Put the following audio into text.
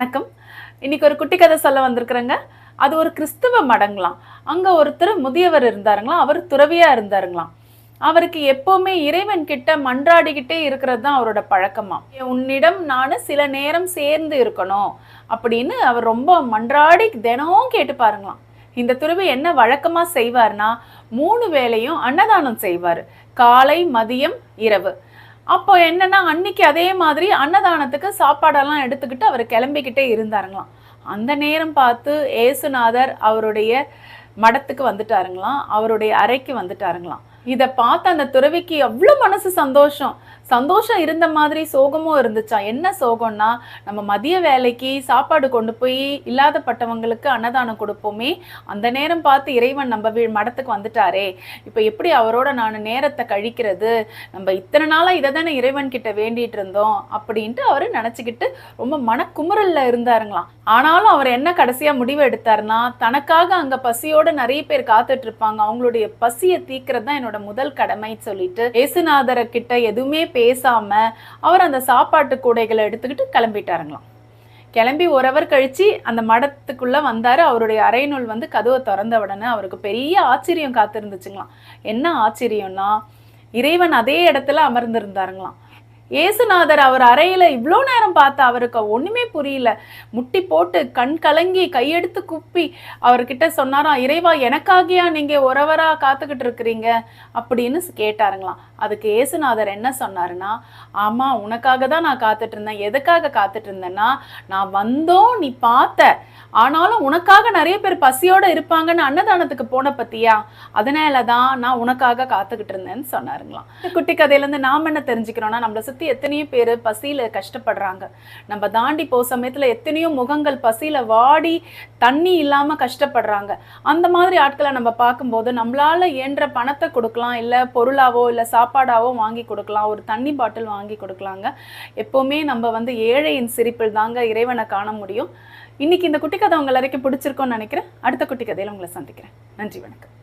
வணக்கம். இன்னைக்கு ஒரு குட்டி கதை சொல்ல வந்திருக்கிறேங்க. அது ஒரு கிறிஸ்துவ மடங்களாம். அங்கே ஒருத்தர் முதியவர் இருந்தாருங்களாம். அவர் துறவியாக இருந்தாருங்களாம். அவருக்கு எப்போவுமே இறைவன் கிட்ட மன்றாடிக்கிட்டே இருக்கிறது தான் அவரோட பழக்கமா உன்னிடம் நான் சில நேரம் சேர்ந்து இருக்கணும் அப்படின்னு அவர் ரொம்ப மன்றாடி தினமும் கேட்டு பாருங்களாம். இந்த துறவி என்ன வழக்கமாக செய்வார்னா மூணு வேளையும் அன்னதானம் செய்வார். காலை மதியம் இரவு. அப்போ என்னன்னா அன்னைக்கு அதே மாதிரி அன்னதானத்துக்கு சாப்பாடெல்லாம் எடுத்துக்கிட்டு அவர் கிளம்பிக்கிட்டே இருந்தாருங்களாம். அந்த நேரம் பார்த்து ஏசுநாதர் அவருடைய மடத்துக்கு வந்துட்டாருங்களாம். அவருடைய அறைக்கு வந்துட்டாருங்களாம். இதை பார்த்து அந்த துறவிக்கு எவ்வளோ மனசு சந்தோஷம். சந்தோஷம் இருந்த மாதிரி சோகமும் இருந்துச்சா? என்ன சோகம்னா நம்ம மதிய வேலைக்கு சாப்பாடு கொண்டு போய் இல்லாதப்பட்டவங்களுக்கு அன்னதானம் கொடுப்போமே. அந்த நேரம் பார்த்து இறைவன் நம்ம வீ மடத்துக்கு வந்துட்டாரே. இப்போ எப்படி அவரோட நான் நேரத்தை கழிக்கிறது? நம்ம இத்தனை நாளாக இதை தானே இறைவன் கிட்ட வேண்டிட்டு இருந்தோம் அப்படின்ட்டு அவர் நினச்சிக்கிட்டு ரொம்ப மனக்குமுறல்ல இருந்தாருங்களாம். ஆனாலும் அவர் என்ன கடைசியாக முடிவு எடுத்தாருன்னா தனக்காக அங்கே பசியோட நிறைய பேர் காத்துட்டு இருப்பாங்க. அவங்களுடைய பசியை தீக்கிறது தான் என்னோட முதல் கடமை சொல்லிட்டு ஏசுநாதரை கிட்ட எதுவுமே பேசாம அவர் அந்த சாப்பாட்டு கூடைகளை எடுத்துக்கிட்டு கிளம்பிட்டாருங்களாம். கிளம்பி ஒரு அவர் கழிச்சு அந்த மடத்துக்குள்ள வந்தாரு. அவருடைய அறைநூல் வந்து கதவை திறந்த உடனே அவருக்கு பெரிய ஆச்சரியம் காத்திருந்துச்சுங்களாம். என்ன ஆச்சரியம்னா இறைவன் அதே இடத்துல அமர்ந்திருந்தாருங்களாம். ஏசுநாதர் அவர் அறையில் இவ்வளோ நேரம் பார்த்து அவருக்கு ஒன்றுமே புரியல. முட்டி போட்டு கண் கலங்கி கையெடுத்து குப்பி அவர்கிட்ட சொன்னாராம் இறைவா எனக்காகியா நீங்கள் உறவராக காத்துக்கிட்டு இருக்கிறீங்க? அப்படின்னு கேட்டாருங்களாம். அதுக்கு ஏசுநாதர் என்ன சொன்னாருன்னா ஆமாம் உனக்காக தான் நான் காத்துட்டு இருந்தேன். எதுக்காக காத்துட்டு இருந்தேன்னா நான் வந்தோம் நீ பார்த்த. ஆனாலும் உனக்காக நிறைய பேர் பசியோட இருப்பாங்கன்னு அன்னதானத்துக்கு போன பத்தியா? அதனால தான் நான் உனக்காக காத்துக்கிட்டு இருந்தேன்னு சொன்னாருங்களாம். குட்டி கதையிலேருந்து நாம் என்ன தெரிஞ்சுக்கிறோம்னா நம்மளை சுற்றி எத்தனையோ பேர் பசியில் கஷ்டப்படுறாங்க. நம்ம தாண்டி போ சமயத்தில் எத்தனையோ முகங்கள் பசியில் வாடி தண்ணி இல்லாமல் கஷ்டப்படுறாங்க. அந்த மாதிரி ஆட்களை நம்ம பார்க்கும்போது நம்மளால இயன்ற பணத்தை கொடுக்கலாம் இல்லை பொருளாவோ இல்லை சாப்பாடாவோ வாங்கி கொடுக்கலாம் ஒரு தண்ணி பாட்டில் வாங்கி கொடுக்கலாங்க. எப்போவுமே நம்ம வந்து ஏழையின் சிரிப்பில் தாங்க இறைவனை காண முடியும். இன்னைக்கு இந்த குட்டி கதை உங்கள் வரைக்கும் பிடிச்சிருக்கோன்னு நினைக்கிறேன். அடுத்த குட்டி கதையில் உங்களை சந்திக்கிறேன். நன்றி வணக்கம்.